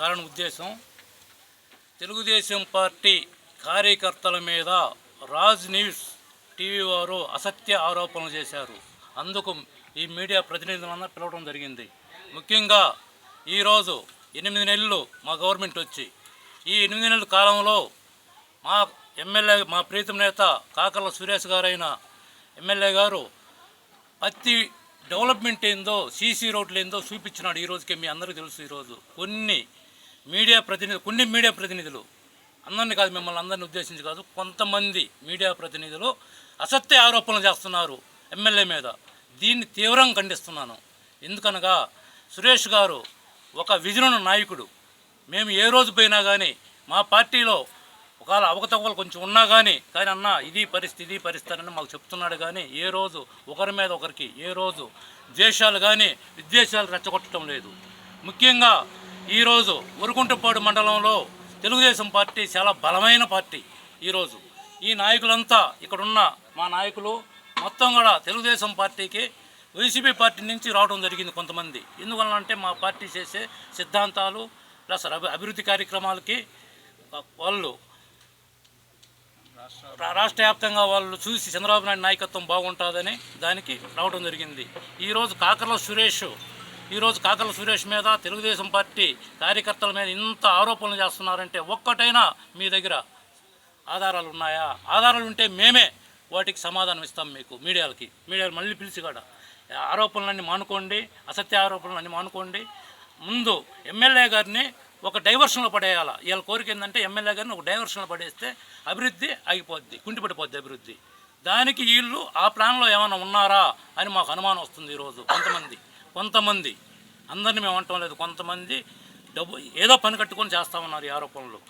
కారణ ఉద్దేశం తెలుగుదేశం పార్టీ కార్యకర్తల మీద రాజ్ న్యూస్ టీవీ వారు అసత్య ఆరోపణలు చేశారు. అందుకు ఈ మీడియా ప్రతినిధులను పిలవడం జరిగింది. ముఖ్యంగా ఈరోజు ఎనిమిది నెలలు మా గవర్నమెంట్ వచ్చి ఈ ఎనిమిది నెలల కాలంలో మా ఎమ్మెల్యే మా ప్రీతం నేత కాకర్ల సురేష్ గారైన ఎమ్మెల్యే గారు పత్తి డెవలప్మెంట్ ఏందో సీసీ రోడ్లు ఏందో చూపించినాడు ఈ మీ అందరికీ తెలుసు ఈరోజు. కొన్ని మీడియా ప్రతినిధులు కొన్ని మీడియా ప్రతినిధులు అందరినీ కాదు మిమ్మల్ని అందరిని ఉద్దేశించి కాదు కొంతమంది మీడియా ప్రతినిధులు అసత్య ఆరోపణలు చేస్తున్నారు ఎమ్మెల్యే మీద. దీన్ని తీవ్రంగా ఖండిస్తున్నాను. ఎందుకనగా సురేష్ గారు ఒక విజన నాయకుడు. మేము ఏ రోజు పోయినా కానీ మా పార్టీలో ఒకవేళ అవకతవకలు కొంచెం ఉన్నా కానీ కానీ అన్న ఇది పరిస్థితి ఇది పరిస్థితి అని మాకు చెప్తున్నాడు కానీ ఏ రోజు ఒకరి మీద ఒకరికి ఏ రోజు ద్వేషాలు కానీ విద్వేషాలు రెచ్చగొట్టడం లేదు. ముఖ్యంగా ఈరోజు ఉరుకుంటపాడు మండలంలో తెలుగుదేశం పార్టీ చాలా బలమైన పార్టీ ఈరోజు ఈ నాయకులంతా ఇక్కడున్న మా నాయకులు మొత్తం కూడా తెలుగుదేశం పార్టీకి వైసీపీ పార్టీ నుంచి రావడం జరిగింది కొంతమంది. ఎందువలన అంటే మా పార్టీ చేసే సిద్ధాంతాలు ప్లస్ అభివృద్ధి కార్యక్రమాలకి వాళ్ళు రాష్ట్ర వ్యాప్తంగా వాళ్ళు చూసి చంద్రబాబు నాయుడు నాయకత్వం బాగుంటుందని దానికి రావడం జరిగింది. ఈరోజు కాకర్ల సురేష్ ఈరోజు కాకర్ల సురేష్ మీద తెలుగుదేశం పార్టీ కార్యకర్తల మీద ఇంత ఆరోపణలు చేస్తున్నారంటే ఒక్కటైనా మీ దగ్గర ఆధారాలు ఉన్నాయా? ఆధారాలు ఉంటే మేమే వాటికి సమాధానం ఇస్తాం మీకు మీడియాలకి. మీడియాలు మళ్ళీ పిలిచి కూడా ఆరోపణలన్నీ మానుకోండి అసత్య ఆరోపణలన్నీ మానుకోండి. ముందు ఎమ్మెల్యే గారిని ఒక డైవర్షన్లో పడేయాల? వీళ్ళ కోరిక ఏంటంటే ఎమ్మెల్యే గారిని ఒక డైవర్షన్లో పడేస్తే అభివృద్ధి ఆగిపోద్ది కుంటిపడిపోద్ది అభివృద్ధి. దానికి వీళ్ళు ఆ ప్లాన్లో ఏమైనా ఉన్నారా అని మాకు అనుమానం వస్తుంది ఈరోజు. కొంతమంది కొంతమంది. అందరిని మేము అంటాం లేదు. కొంతమంది డబ్బు ఏదో పని కట్టుకొని చేస్తా ఉన్నారు ఈ ఆరోపణలు.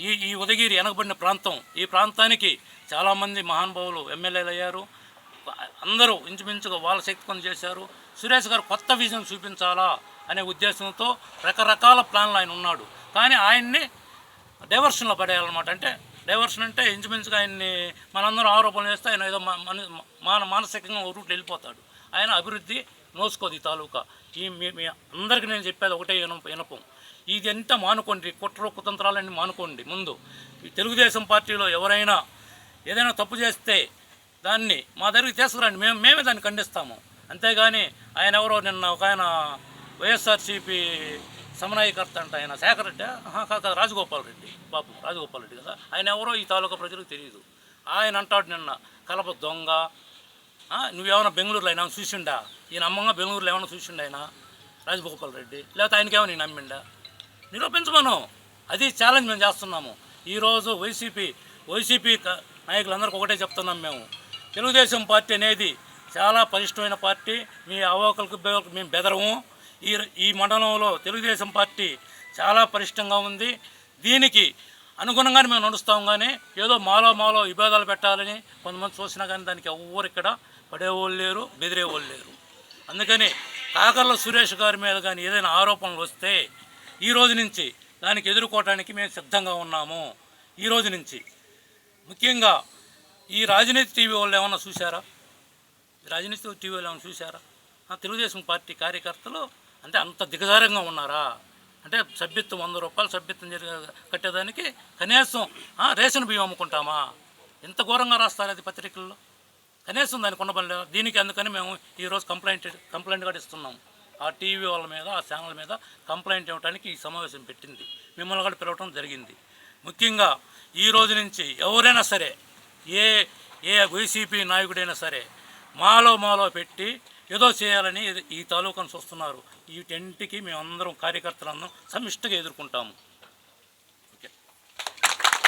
ఈ ఈ ఉదయగిరి వెనకబడిన ప్రాంతం ఈ ప్రాంతానికి చాలామంది మహానుభావులు ఎమ్మెల్యేలు అయ్యారు. అందరూ ఇంచుమించుగా వాళ్ళ శక్తి కొని చేశారు. సురేష్ గారు కొత్త విజయం చూపించాలా? అనే ఉద్దేశంతో రకరకాల ప్లాన్లు ఆయన ఉన్నాడు. కానీ ఆయన్ని డైవర్షన్లో పడేయాలన్నమాట. అంటే డైవర్షన్ అంటే ఇంచుమించుగా ఆయన్ని మనందరం ఆరోపణలు చేస్తే ఆయన ఏదో మన మాన మానసికంగా ఒక రూట్లో వెళ్ళిపోతాడు. ఆయన అభివృద్ధి నోసుకోదు ఈ తాలూకా. ఈ మీ అందరికీ నేను చెప్పేది ఒకటే వినపం. ఇది ఎంత మానుకోండి? కుట్ర కుతంత్రాలన్నీ మానుకోండి ముందు. ఈ తెలుగుదేశం పార్టీలో ఎవరైనా ఏదైనా తప్పు చేస్తే దాన్ని మా దగ్గరికి తీసుకురండి. మేము మేమే దాన్ని ఖండిస్తాము. అంతేగాని ఆయన ఎవరో నిన్న ఒక ఆయన వైఎస్ఆర్సీపీ సమన్వయకర్త అంట ఆయన. శేఖర్ రెడ్డి కాదు రాజగోపాల్ రెడ్డి. బాబు రాజగోపాల్ రెడ్డి కదా? ఆయన ఎవరో ఈ తాలూకా ప్రజలకు తెలియదు ఆయన అంటాడు నిన్న కలప దొంగ నువ్వేమైనా బెంగళూరులో అయినా చూసిండా? ఈయన అమ్మంగా బెంగళూరులో ఏమైనా చూసిండా ఆయన? రాజగోపాల్ రెడ్డి. లేకపోతే ఆయనకేమో నేను నమ్మిండా నిరూపించమను. అది ఛాలెంజ్ మేము చేస్తున్నాము. ఈరోజు వైసీపీ వైసీపీ నాయకులందరికీ ఒకటే చెప్తున్నాం మేము. తెలుగుదేశం పార్టీ అనేది చాలా పరిష్టమైన పార్టీ. మీ అవకలకు మేము బెదరము. ఈ ఈ మండలంలో తెలుగుదేశం పార్టీ చాలా పరిష్టంగా ఉంది. దీనికి అనుగుణంగానే మేము నడుస్తాం కానీ ఏదో మాలో మాలో విభేదాలు పెట్టాలని కొంతమంది చూసినా కానీ దానికి ఎవ్వరు ఇక్కడ పడేవాళ్ళు లేరు బెదిరేవాళ్ళు లేరు. అందుకని కాకర్ల సురేష్ గారి మీద కానీ ఏదైనా ఆరోపణలు వస్తే ఈ రోజు నుంచి దానికి ఎదుర్కోవడానికి మేము సిద్ధంగా ఉన్నాము. ఈ రోజు నుంచి. ముఖ్యంగా ఈ రాజనీతి టీవీ వాళ్ళు ఏమన్నా చూశారా? రాజనీతి టీవీ వాళ్ళు ఏమైనా చూశారా? తెలుగుదేశం పార్టీ కార్యకర్తలు అంటే అంత దిగజారంగా ఉన్నారా? అంటే సభ్యత్వం వంద రూపాయలు సభ్యత్వం జరిగే కట్టేదానికి కనీసం రేషన్ బియ్యం అమ్ముకుంటామా? ఎంత ఘోరంగా రాస్తారు అది పత్రికల్లో. కనీసం దానికి ఉండబడలేదు దీనికి అందుకని మేము ఈరోజు కంప్లైంట్ కంప్లైంట్ కూడా ఇస్తున్నాం. ఆ టీవీ వాళ్ళ మీద ఆ ఛానల్ మీద కంప్లైంట్ ఇవ్వడానికి ఈ సమావేశం పెట్టింది. మిమ్మల్ని కూడా పిలవటం జరిగింది. ముఖ్యంగా ఈ రోజు నుంచి ఎవరైనా సరే ఏ ఏ వైసీపీ నాయకుడైనా సరే మాలో మాలో పెట్టి ఏదో చేయాలని ఈ తాలూకాను చూస్తున్నారు. ఈ మేమందరం కార్యకర్తలందరం సమిష్టిగా ఎదుర్కొంటాము.